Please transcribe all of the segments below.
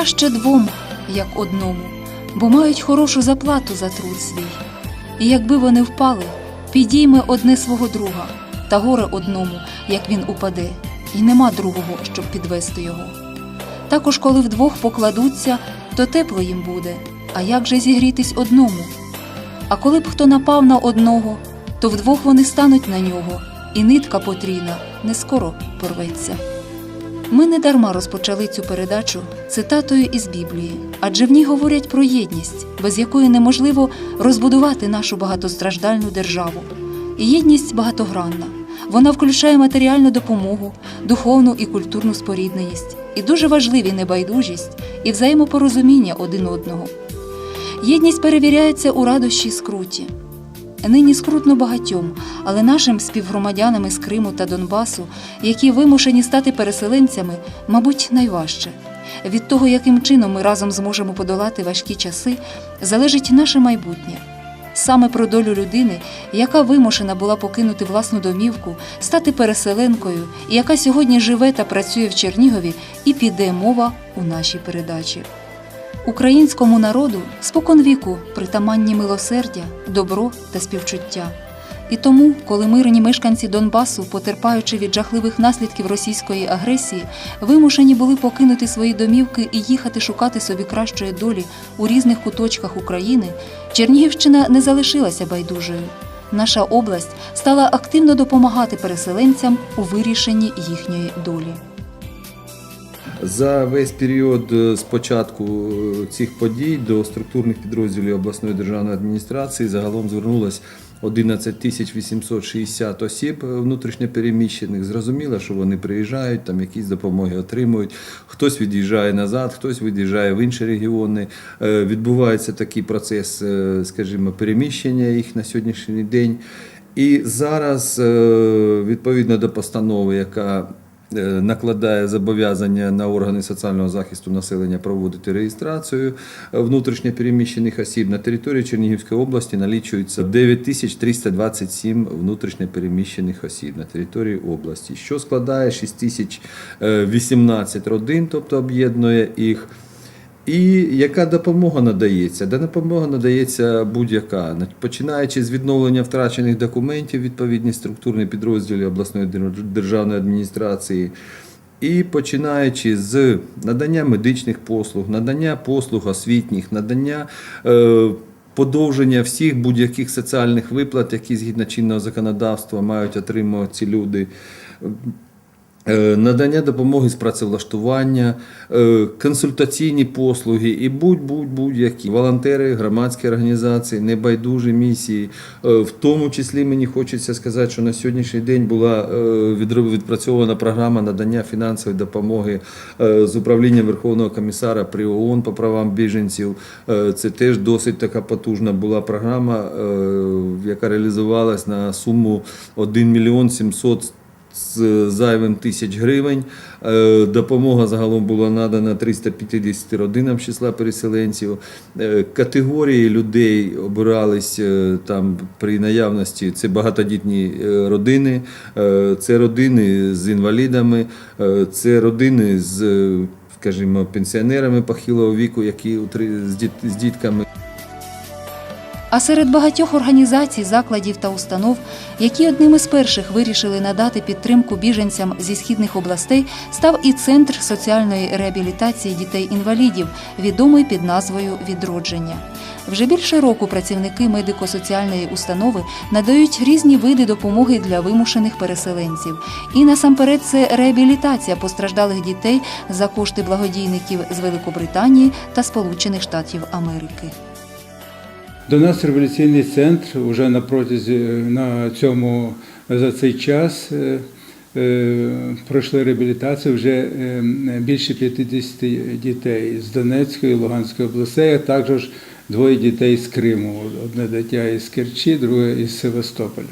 Краще двом, як одному, бо мають хорошу заплату за труд свій. І якби вони впали, підійме одне свого друга, та горе одному, як він упаде, і нема другого, щоб підвести його. Також, коли вдвох покладуться, то тепло їм буде, а як же зігрітись одному? А коли б хто напав на одного, то вдвох вони стануть на нього, і нитка потрійна не скоро порветься. Ми не дарма розпочали цю передачу цитатою із Біблії, адже в ній говорять про єдність, без якої неможливо розбудувати нашу багатостраждальну державу. І єдність багатогранна. Вона включає матеріальну допомогу, духовну і культурну спорідненість, і дуже важливі небайдужість і взаємопорозуміння один одного. Єдність перевіряється у радощі й скруті. Нині скрутно багатьом, але нашим співгромадянам із Криму та Донбасу, які вимушені стати переселенцями, мабуть, найважче. Від того, яким чином ми разом зможемо подолати важкі часи, залежить наше майбутнє. Саме про долю людини, яка вимушена була покинути власну домівку, стати переселенкою, і яка сьогодні живе та працює в Чернігові, і піде мова у нашій передачі. Українському народу споконвіку притаманні милосердя, добро та співчуття. І тому, коли мирні мешканці Донбасу, потерпаючи від жахливих наслідків російської агресії, вимушені були покинути свої домівки і їхати шукати собі кращої долі у різних куточках України, Чернігівщина не залишилася байдужою. Наша область стала активно допомагати переселенцям у вирішенні їхньої долі. За весь період е, з початку е, цих подій до структурних підрозділів обласної державної адміністрації загалом звернулось 11 тисяч 860 осіб е, внутрішньопереміщених. Зрозуміло, що вони приїжджають, там якісь допомоги отримують. Хтось від'їжджає назад, хтось від'їжджає в інші регіони. Відбувається такий процес, скажімо, переміщення їх на сьогоднішній день. І зараз, відповідно до постанови, яка накладає зобов'язання на органи соціального захисту населення проводити реєстрацію е, внутрішньо переміщених осіб на території Чернігівської області налічується 9327 внутрішньо переміщених осіб на території області, що складає 6018 родин, тобто об'єднує їх. І яка допомога надається? Да допомога надається будь-яка, починаючи з відновлення втрачених документів відповідні структурні підрозділи обласної державної адміністрації, і починаючи з надання медичних послуг, надання послуг освітніх, надання е, подовження всіх будь-яких соціальних виплат, які згідно чинного законодавства мають отримувати ці люди. Е, Надання допомоги з працевлаштування, е, консультаційні послуги і будь-будь-будь-які волонтери, громадські організації, небайдужі місії. Е, В тому числі мені хочеться сказати, що на сьогоднішній день була відпрацьована програма надання фінансової допомоги з управління Верховного комісара при ООН по правам біженців. Це теж досить така потужна була програма, яка реалізувалась на суму 1 мільйон 700 з зайвим тисяч гривень. Е, Допомога загалом була надана 350 родинам з числа переселенців. Е, Категорії людей обирались е, там при наявності. Це багатодітні родини, це родини з інвалідами, це родини з, скажімо, пенсіонерами похилого віку, які з дітками. А серед багатьох організацій, закладів та установ, які одними з перших вирішили надати підтримку біженцям зі східних областей, став і центр соціальної реабілітації дітей-інвалідів, відомий під назвою Відродження. Вже більше року працівники медико-соціальної установи надають різні види допомоги для вимушених переселенців. І насамперед це реабілітація постраждалих дітей за кошти благодійників з Великобританії та Сполучених Штатів Америки. До нас революційний центр вже на протязі на цьому за цей час е, е, пройшли реабілітацію вже е, більше 50 дітей з Донецької, Луганської областей, а також двоє дітей з Криму. Одне дитя із Керчі, друге із Севастополя.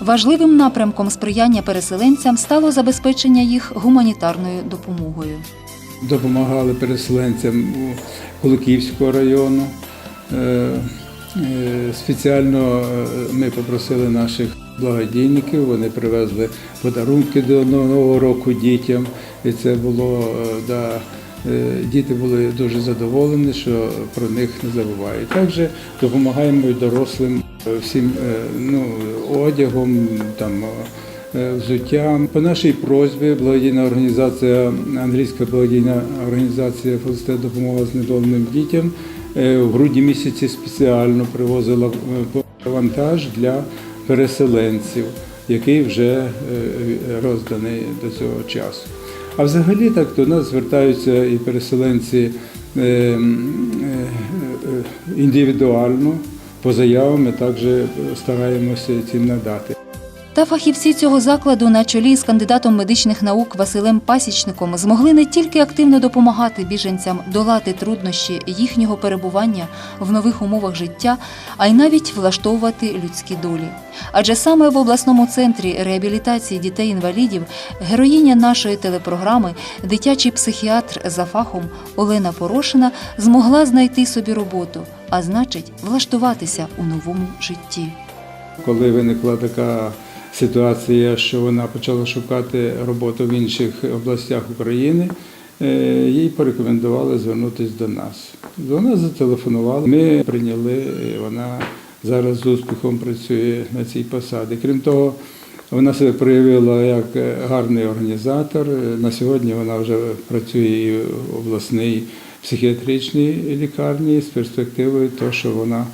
Важливим напрямком сприяння переселенцям стало забезпечення їх гуманітарною допомогою. допомагали переселенцям у Куликівського району. Е, Спеціально е, ми попросили наших благодійників, вони привезли подарунки до Нового року дітям. І це було е, да, діти були дуже задоволені, що про них не забувають. Також допомагаємо і дорослим всім ну, одягом, там, взуттям. По нашій просьбі благодійна організація, англійська благодійна організація «Фалстед допомога знедоленим дітям е, в грудні місяці спеціально привозила е, вантаж для переселенців, який вже е, розданий до цього часу. А взагалі так до нас звертаються і переселенці е, е, е, індивідуально, по заявам ми також стараємося цим надати. Та фахівці цього закладу на чолі з кандидатом медичних наук Василем Пасічником змогли не тільки активно допомагати біженцям долати труднощі їхнього перебування в нових умовах життя, а й навіть влаштовувати людські долі. Адже саме в обласному центрі реабілітації дітей-інвалідів героїня нашої телепрограми, дитячий психіатр за фахом Олена Порошина, змогла знайти собі роботу, а значить, влаштуватися у новому житті. Коли виникла така ситуація, що вона почала шукати роботу в інших областях України, е, їй порекомендували звернутися до нас. До нас зателефонували. Ми прийняли, вона зараз з успіхом працює на цій посаді. Крім того, вона себе проявила як гарний організатор. На сьогодні вона вже працює і в обласній психіатричній лікарні з перспективою того, що вона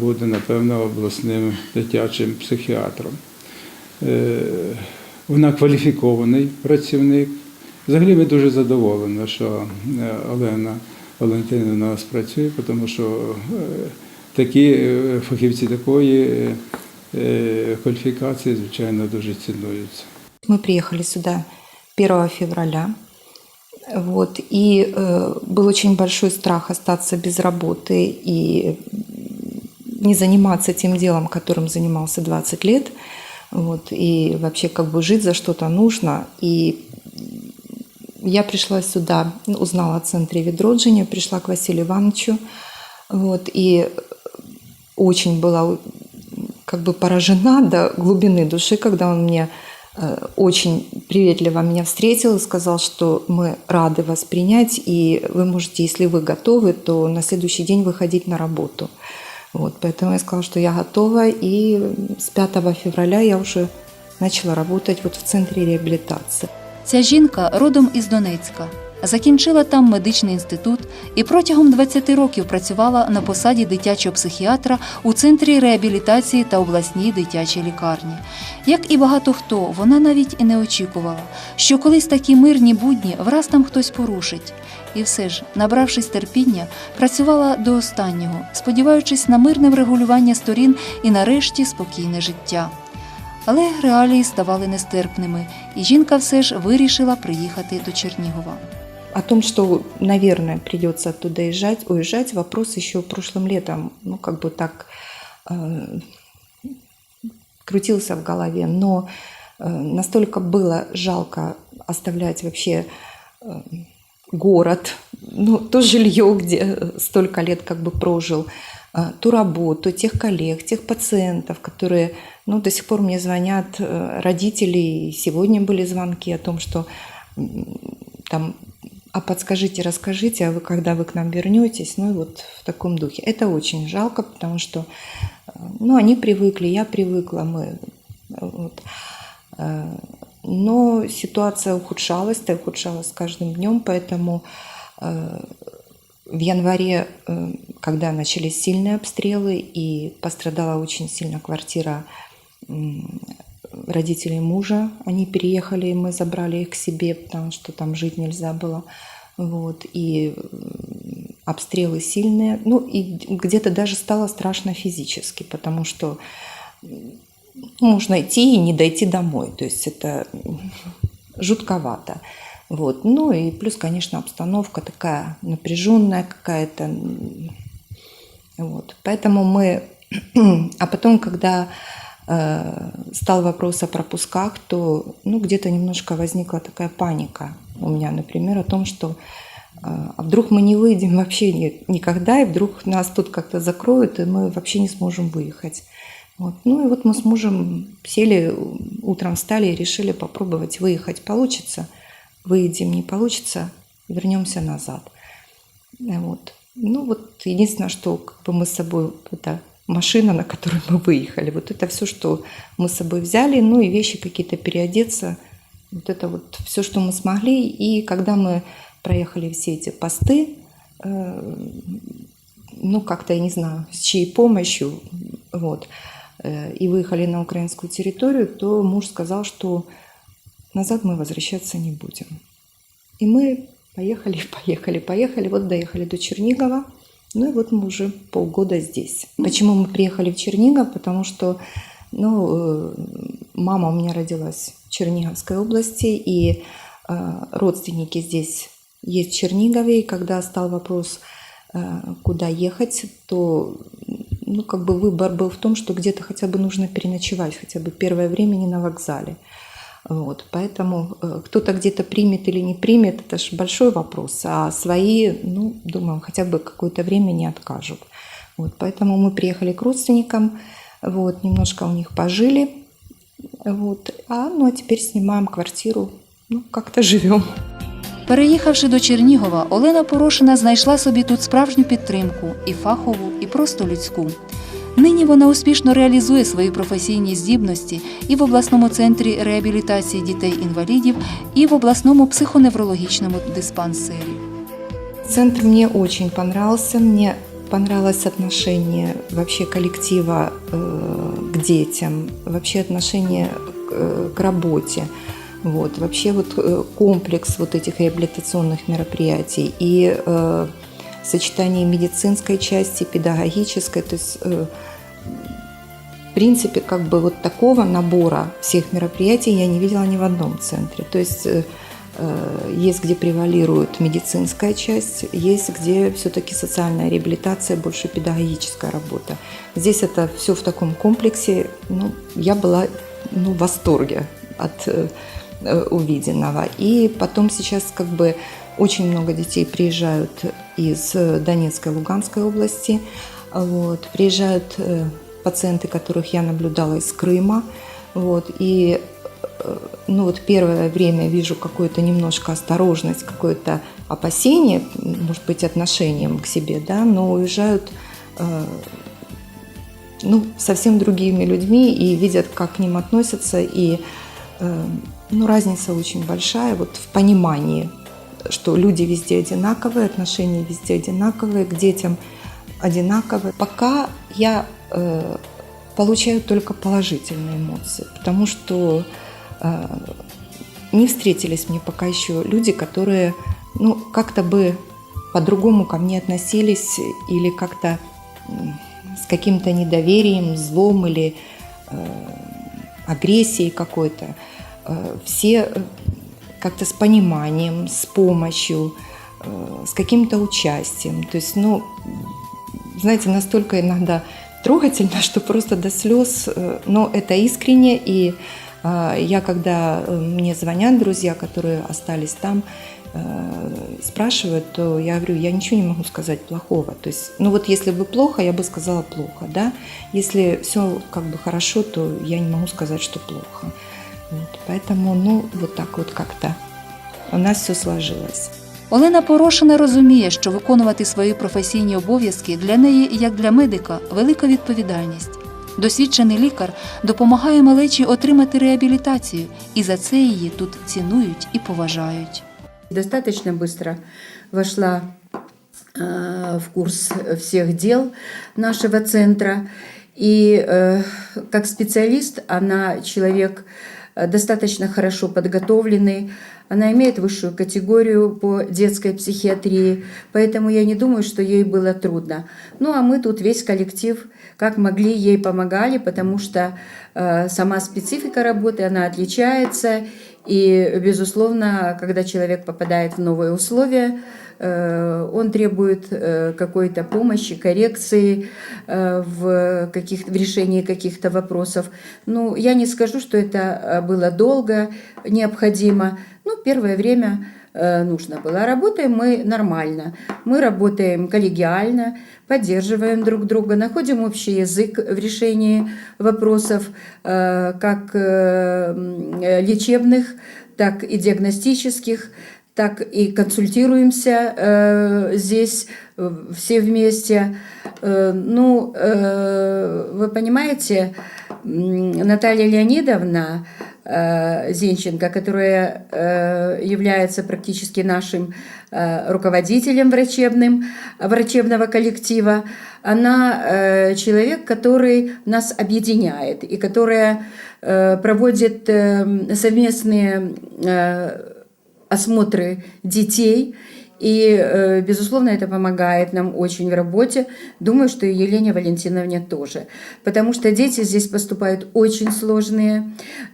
буде, напевно, обласним дитячим психіатром. Е, Вона кваліфікований працівник. Взагалі ми дуже задоволені, що е, Олена Валентинівна у нас працює, тому що е, такі е, фахівці такої е, кваліфікації, звичайно, дуже цінуються. Мы приехали сюда 1 февраля. Вот, и э, был очень большой страх остаться без работы и не заниматься тем делом, которым занимался 20 лет. Вот, и вообще как бы жить за что-то нужно. И я пришла сюда, ну, узнала о центре Ведроджине, пришла к Василию Ивановичу. Вот, и очень была как бы поражена до глубины души, когда он мне э, очень приветливо меня встретил и сказал, что мы рады вас принять, и вы можете, если вы готовы, то на следующий день выходить на работу. Вот, поэтому я сказала, что я готова, и с 5 февраля я уже начала работать вот в центре реабилитации. Ця жінка родом із Донецька. Закінчила там медичний інститут і протягом 20 років працювала на посаді дитячого психіатра у центрі реабілітації та обласній дитячій лікарні. Як і багато хто, вона навіть і не очікувала, що колись такі мирні будні враз там хтось порушить. І все ж, набравшись терпіння, працювала до останнього, сподіваючись на мирне врегулювання сторін і нарешті спокійне життя. Але реалії ставали нестерпними, і жінка все ж вирішила приїхати до Чернігова. О том, что, наверное, придется оттуда уезжать, уезжать, вопрос еще прошлым летом, ну, как бы так э, крутился в голове. Но э, настолько было жалко оставлять вообще э, город, ну, то жилье, где столько лет как бы прожил, э, ту работу, тех коллег, тех пациентов, которые, ну, до сих пор мне звонят э, родители, сегодня были звонки о том, что там а подскажите, расскажите, а вы когда вы к нам вернетесь, ну и вот в таком духе. Это очень жалко, потому что, э, ну, они привыкли, я привыкла, мы, э, вот. Э, Но ситуация ухудшалась, да, ухудшалась с каждым днем, поэтому в январе, когда начались сильные обстрелы и пострадала очень сильно квартира м, родителей мужа, они переехали, и мы забрали их к себе, потому что там жить нельзя было. Вот, и обстрелы сильные. Ну, и где-то даже стало страшно физически, потому что можно идти и не дойти домой. То есть это жутковато. Вот. Ну и плюс, конечно, обстановка такая напряженная какая-то. Вот. Поэтому мы... А потом, когда стал вопрос о пропусках, то ну, где-то немножко возникла такая паника у меня, например, о том, что э, а вдруг мы не выйдем вообще ни- никогда, и вдруг нас тут как-то закроют, и мы вообще не сможем выехать. Вот. Ну и вот мы с мужем сели, утром встали и решили попробовать выехать. Получится, выедем, не получится, вернемся назад. Э, Вот. Ну вот единственное, что как бы мы с собой, это машина, на которой мы выехали, вот это все, что мы с собой взяли, ну и вещи какие-то переодеться, вот это вот все, что мы смогли. И когда мы проехали все эти посты, э, ну как-то, я не знаю, с чьей помощью, вот, э, и выехали на украинскую территорию, то муж сказал, что назад мы возвращаться не будем. И мы поехали, поехали, поехали, вот доехали до Чернигова. Ну и вот мы уже полгода здесь. Почему мы приехали в Чернигов? Потому что ну, э, мама у меня родилась в Черниговской области, и э, родственники здесь есть в Чернигове. И когда стал вопрос, э, куда ехать, то ну, как бы выбор был в том, что где-то хотя бы нужно переночевать, хотя бы первое время не на вокзале. Вот, поэтому э, кто-то где-то примет или не примет, это же большой вопрос. А свои, ну, думаю, хотя бы какое-то время не откажут. Вот, поэтому мы приехали к родственникам, вот, немножко у них пожили, вот, а, ну, а теперь снимаем квартиру, ну, как-то живем. Переїхавши до Чернігова, Олена Порошина знайшла собі тут справжню підтримку і фахову, і просто людську. Нині вона успішно реалізує свої професійні здібності і в обласному центрі реабілітації дітей-інвалідів, і в обласному психоневрологічному диспансері. Центр мне очень понравился. Мне понравилось отношение вообще коллектива э, к детям, вообще отношение к, э, к работе. Вот, вообще вот э, комплекс вот этих реабилитационных мероприятий и э, сочетание медицинской части, педагогической, то есть э, в принципе как бы вот такого набора всех мероприятий я не видела ни в одном центре. То есть э, Э, Есть, где превалирует медицинская часть, есть, где все-таки социальная реабилитация, больше педагогическая работа. Здесь это все в таком комплексе. Ну, я была ну, в восторге от увиденного. И потом сейчас как бы очень много детей приезжают из э, Донецкой, Луганской области. Вот, приезжают э, пациенты, которых я наблюдала из Крыма. Вот, и э, ну вот первое время вижу какую-то немножко осторожность, какое-то опасение, может быть, отношением к себе, да, но уезжают ну, совсем другими людьми и видят, как к ним относятся, и ну, разница очень большая вот в понимании, что люди везде одинаковые, отношения везде одинаковые, к детям одинаковые. Пока я э, получаю только положительные эмоции, потому что э, не встретились мне пока еще люди, которые ну, как-то бы по-другому ко мне относились или как-то м, с каким-то недоверием, злом или э, агрессией какой-то. Э, все э, как-то с пониманием, с помощью, э, с каким-то участием. То есть, ну, знаете, настолько иногда трогательно, что просто до слез, э, но это искренне, и э, я, когда мне звонят друзья, которые остались там, спрашивают, то я говорю, я ничего не могу сказать плохого. То есть, ну вот если бы плохо, я бы сказала плохо, да. Если все как бы хорошо, то я не могу сказать, что плохо. Вот, поэтому, ну, вот так вот как-то у нас все сложилось. Олена Порошина розуміє, що виконувати свої професійні обов'язки для неї, як для медика, велика відповідальність. Досвідчений лікар допомагає малечі отримати реабілітацію, і за це її тут цінують і поважають. Достаточно быстро вошла э, в курс всех дел нашего центра. И э, как специалист она человек э, достаточно хорошо подготовленный, она имеет высшую категорию по детской психиатрии, поэтому я не думаю, что ей было трудно. Ну а мы тут весь коллектив как могли ей помогали, потому что э, сама специфика работы, она отличается, и, безусловно, когда человек попадает в новые условия, э, он требует э, какой-то помощи, коррекции э, в, каких, в решении каких-то вопросов. Ну, я не скажу, что это э, было долго, необходимо. Ну, первое время э, нужно было. Работаем мы нормально. Мы работаем коллегиально, поддерживаем друг друга, находим общий язык в решении вопросов э, как э, э, лечебных, так и диагностических. Так и консультируемся э, здесь э, все вместе. Э, ну, э, вы понимаете, Наталья Леонидовна э, Зинченко, которая э, является практически нашим э, руководителем врачебным, врачебного коллектива, она э, человек, который нас объединяет и которая э, проводит э, совместные э, осмотры детей. И, э, безусловно, это помогает нам очень в работе. Думаю, что и Елене Валентиновне тоже. Потому что дети здесь поступают очень сложные.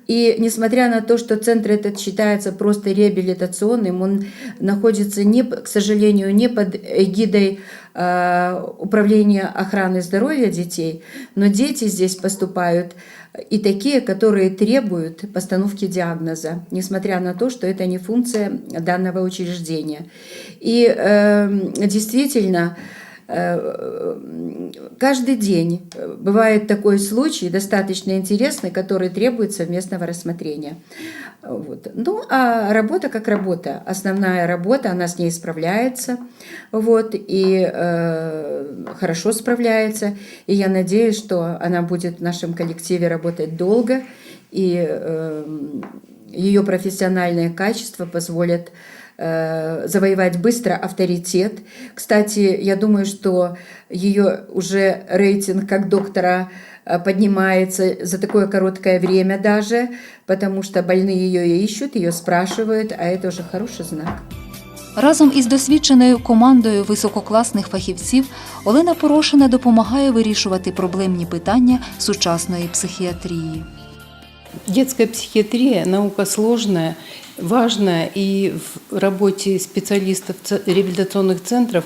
И несмотря на то, что центр этот считается просто реабилитационным, он находится, не, к сожалению, не под эгидой Управления охраны здоровья детей, но дети здесь поступают и такие, которые требуют постановки диагноза, несмотря на то, что это не функция данного учреждения. И э, действительно, э, каждый день бывает такой случай, достаточно интересный, который требует совместного рассмотрения. Вот. Ну, а работа как работа. Основная работа, она с ней справляется. Вот, и э, хорошо справляется. И я надеюсь, что она будет в нашем коллективе работать долго. И э, ее профессиональные качества позволят э, завоевать быстро авторитет. Кстати, я думаю, что ее уже рейтинг как доктора э, поднимается за такое короткое время даже, потому что больные ее ищут, ее спрашивают, а это уже хороший знак. Разом із досвідченою командою висококласних фахівців Олена Порошина допомагає вирішувати проблемні питання сучасної психіатрії. Детская психиатрия – наука сложная, важная, и в работе специалистов реабилитационных центров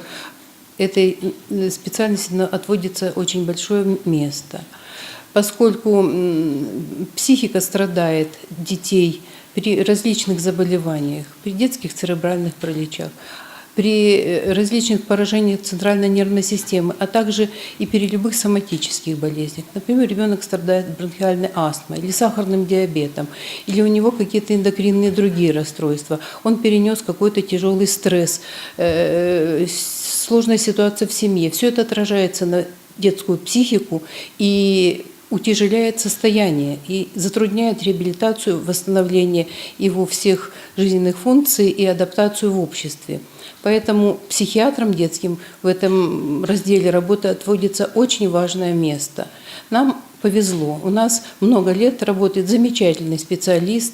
этой м, специальности отводится очень большое место. Поскольку психика страдает детей при различных заболеваниях, при детских церебральных параличах, при э, различных поражениях центральной нервной системы, а также и при любых соматических болезнях. Например, ребенок страдает бронхиальной астмой или сахарным диабетом, или у него какие-то эндокринные другие расстройства. Он перенес какой-то тяжелый стресс, э, сложная ситуация в семье. Все это отражается на детскую психику и утяжеляет состояние и затрудняет реабилитацию, восстановление его всех жизненных функций и адаптацию в обществе. Поэтому психиатрам детским в этом разделе работы отводится очень важное место. Нам повезло. У нас много лет работает замечательный специалист,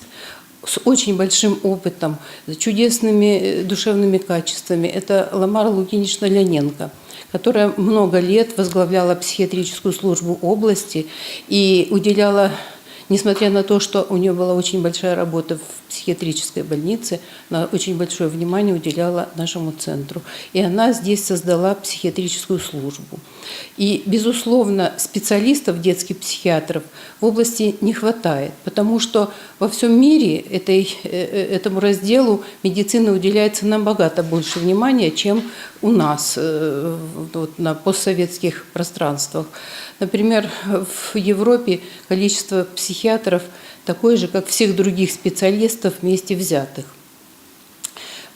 с очень большим опытом, с чудесными э, душевными качествами. Это Ламара Лукинична Леоненко, которая много лет возглавляла психиатрическую службу области и уделяла, несмотря на то, что у нее была очень большая работа в психиатрической больнице, она очень большое внимание уделяла нашему центру. И она здесь создала психиатрическую службу. И, безусловно, специалистов детских психиатров в области не хватает, потому что во всем мире этой, э, э, этому разделу медицины уделяется набагато больше внимания, чем у нас э, вот, на постсоветских пространствах. Например, в Европе количество психиатров такое же, как всех других специалистов вместе взятых.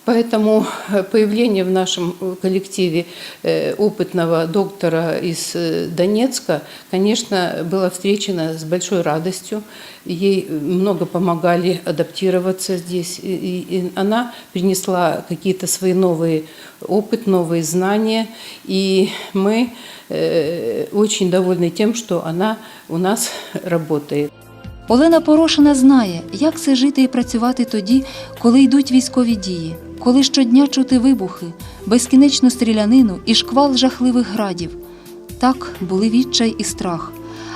Поэтому э, появление в нашем э, коллективе э, опытного доктора из э, Донецка, конечно, было встречено с большой радостью. Ей много помогали адаптироваться здесь. И- и- и она принесла какие-то свои новые опыт, новые знания. И мы э, очень довольны тем, что она у нас работает. Олена Порошина знає, як це жити і працювати тоді, коли йдуть військові дії, Коли щодня чути вибухи, безкінечну стрілянину і шквал жахливих градів. Так були відчай і страх.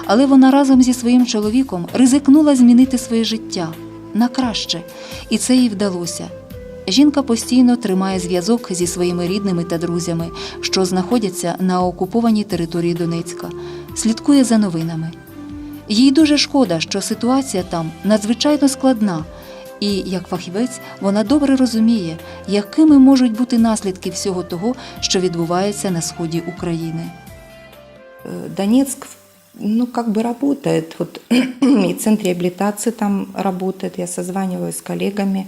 Але вона разом зі своїм чоловіком ризикнула змінити своє життя на краще, і це їй вдалося. Жінка постійно тримає зв'язок зі своїми рідними та друзями, що знаходяться на окупованій території Донецька, слідкує за новинами. Їй дуже шкода, що ситуація там надзвичайно складна, і як фахівець вона добре розуміє, якими можуть бути наслідки всього того, що відбувається на сході України. Э, Донецк, ну, как бы работает. Вот и центр реабилитации там работает. Я созваниваюсь с коллегами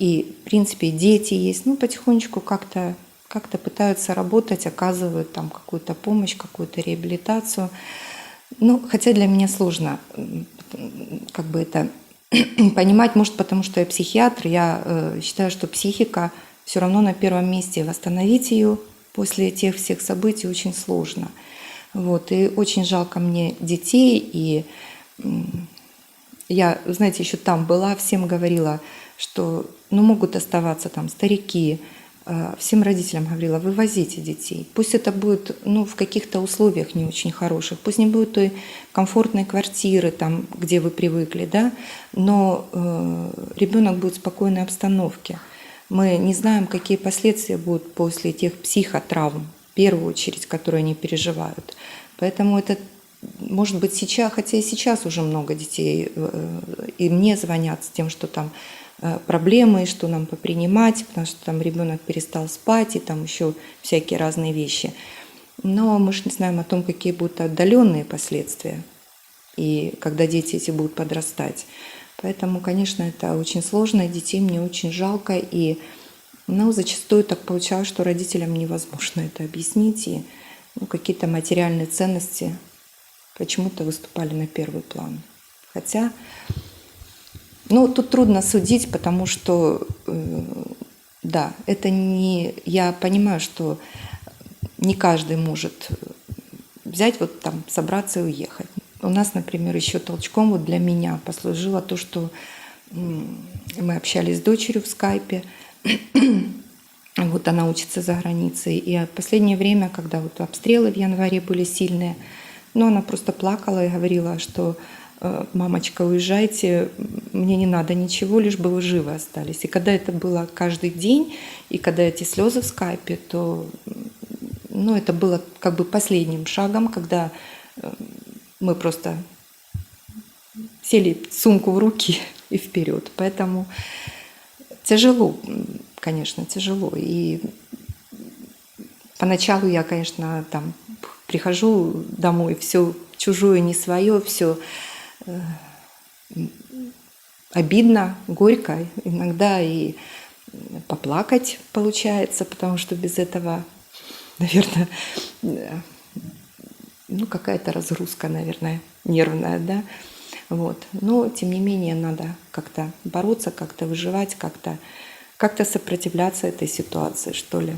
И, в принципе, и дети есть. Ну, потихонечку как-то как пытаются работать, оказывают там какую-то помощь, какую-то реабилитацию. Ну, хотя для меня сложно м, как бы это понимать, может, потому что я психиатр, я э, считаю, что психика все равно на первом месте. Восстановить ее после тех всех событий очень сложно. Вот, и очень жалко мне детей, и я, знаете, еще там была, всем говорила, что ну, могут оставаться там старики, всем родителям говорила, вывозите детей. Пусть это будет ну, в каких-то условиях не очень хороших, пусть не будет той комфортной квартиры, там, где вы привыкли, да, но э, ребенок будет в спокойной обстановке. Мы не знаем, какие последствия будут после тех психотравм, в первую очередь, которые они переживают. Поэтому это может быть, сейчас, хотя и сейчас уже много детей, э, и мне звонят с тем, что там э, проблемы, и что нам попринимать, потому что там ребенок перестал спать, и там еще всякие разные вещи. Но мы же не знаем о том, какие будут отдаленные последствия, и когда дети эти будут подрастать. Поэтому, конечно, это очень сложно, и детей мне очень жалко, и ну, зачастую так получалось, что родителям невозможно это объяснить, и ну, какие-то материальные ценности почему-то выступали на первый план. Хотя, ну, тут трудно судить, потому что, э, да, это не... Я понимаю, что не каждый может взять, вот там, собраться и уехать. У нас, например, еще толчком вот для меня послужило то, что мы общались с дочерью в скайпе, вот она учится за границей. И последнее время, когда вот обстрелы в январе были сильные, но она просто плакала и говорила, что «Э, мамочка, уезжайте, мне не надо ничего, лишь бы вы живы остались. И когда это было каждый день, и когда эти слезы в скайпе, то ну, это было как бы последним шагом, когда э, мы просто сели сумку в руки и вперед. Поэтому тяжело, конечно, тяжело. И поначалу я, конечно, там прихожу домой, все чужое, не свое, все э, обидно, горько, иногда и поплакать получается, потому что без этого, наверное, э, ну какая-то разгрузка, наверное, нервная, да. Вот. Но тем не менее надо как-то бороться, как-то выживать, как-то как-то сопротивляться этой ситуации, что ли.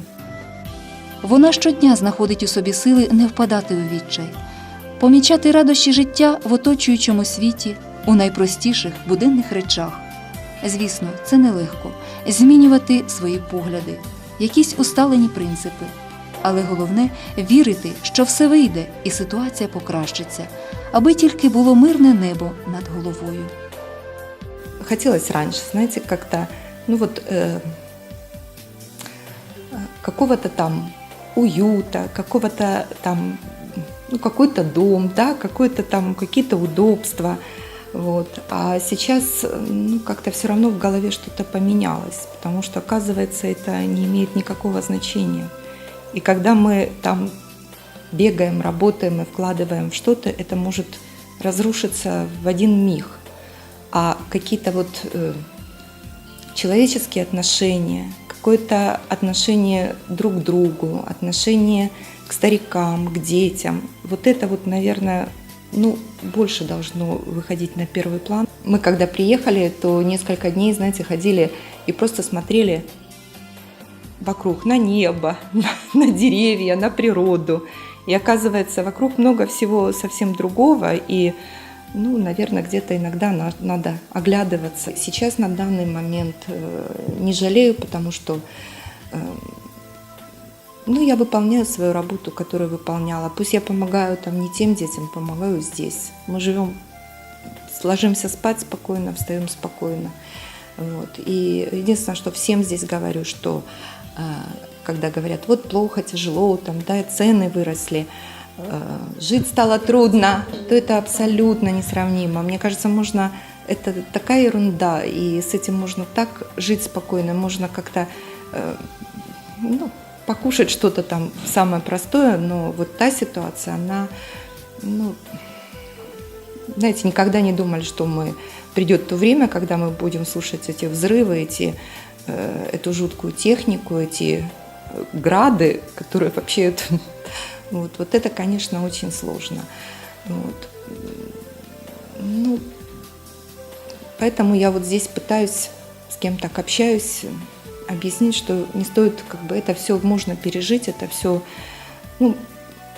Вона щодня знаходить у собі сили не впадати у відчай, помічати радощі життя в оточуючому світі, у найпростіших буденних речах. Звісно, це нелегко змінювати свої погляди, якісь усталені принципи. Але головне вірити, що все вийде і ситуація покращиться, аби тільки було мирне небо над головою. Хотелось раньше, знаете, как-то, ну вот, э, какого-то там уюта, какого-то там, ну, какой-то дом, да, какое-то там, какие-то удобства. Вот. А сейчас ну, как-то все равно в голове что-то поменялось, потому что, оказывается, это не имеет никакого значения. И когда мы там бегаем, работаем и вкладываем в что-то, это может разрушиться в один миг. А какие-то вот э, человеческие отношения, какое-то отношение друг к другу, отношение к старикам, к детям. Вот это вот, наверное, ну, больше должно выходить на первый план. Мы когда приехали, то несколько дней, знаете, ходили и просто смотрели вокруг на небо, на, на деревья, на природу. И оказывается, вокруг много всего совсем другого, и ну, наверное, где-то иногда на- надо оглядываться. Сейчас на данный момент э, не жалею, потому что э, ну, я выполняю свою работу, которую выполняла. Пусть я помогаю там не тем детям, помогаю здесь. Мы живем, ложимся спать спокойно, встаем спокойно. Вот. И единственное, что всем здесь говорю, что э, когда говорят, вот плохо, тяжело, там, да, цены выросли, жить стало трудно, то это абсолютно несравнимо. Мне кажется, можно это такая ерунда, и с этим можно так жить спокойно, можно как-то э, ну, покушать что-то там самое простое, но вот та ситуация, она, ну, знаете, никогда не думали, что мы придет то время, когда мы будем слушать эти взрывы, эти э, эту жуткую технику, эти э, грады, которые вообще... это- вот, вот это, конечно, очень сложно. Вот. Ну, поэтому я вот здесь пытаюсь с кем так общаюсь, объяснить, что не стоит, как бы это все можно пережить, это все, ну,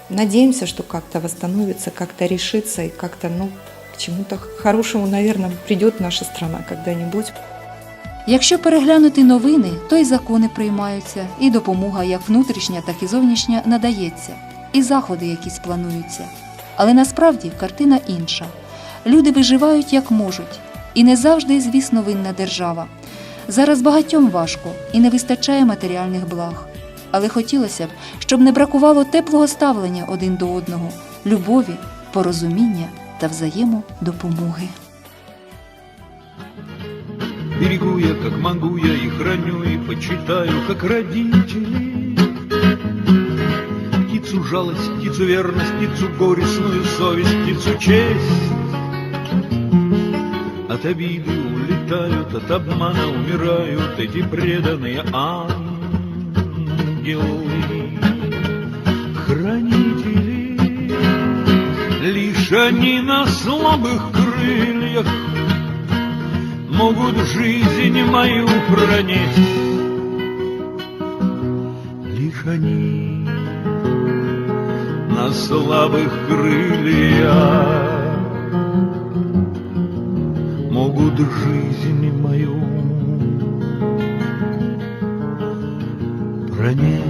надеемся, что как-то восстановится, как-то решится и как-то, ну, к чему-то хорошему, наверное, придет наша страна когда-нибудь. Якщо переглянути новини, то й закони приймаються, і допомога як внутрішня, так і зовнішня надається, І заходи якісь плануються. Але насправді картина інша. Люди виживають як можуть, і не завжди, звісно, винна держава. Зараз багатьом важко і не вистачає матеріальних благ. Але хотілося б, щоб не бракувало теплого ставлення один до одного, любові, порозуміння та взаємодопомоги. Берегу я, как могу я, и храню, и почитаю, как родители. Птицу жалость, птицу верность, птицу горестную совесть, птицу честь. От обиды улетают, от обмана умирают эти преданные ангелы. Хранители, лишь они на слабых крыльях могут жизнь мою пронять. Лишь они на слабых крыльях могут жизнь мою пронять.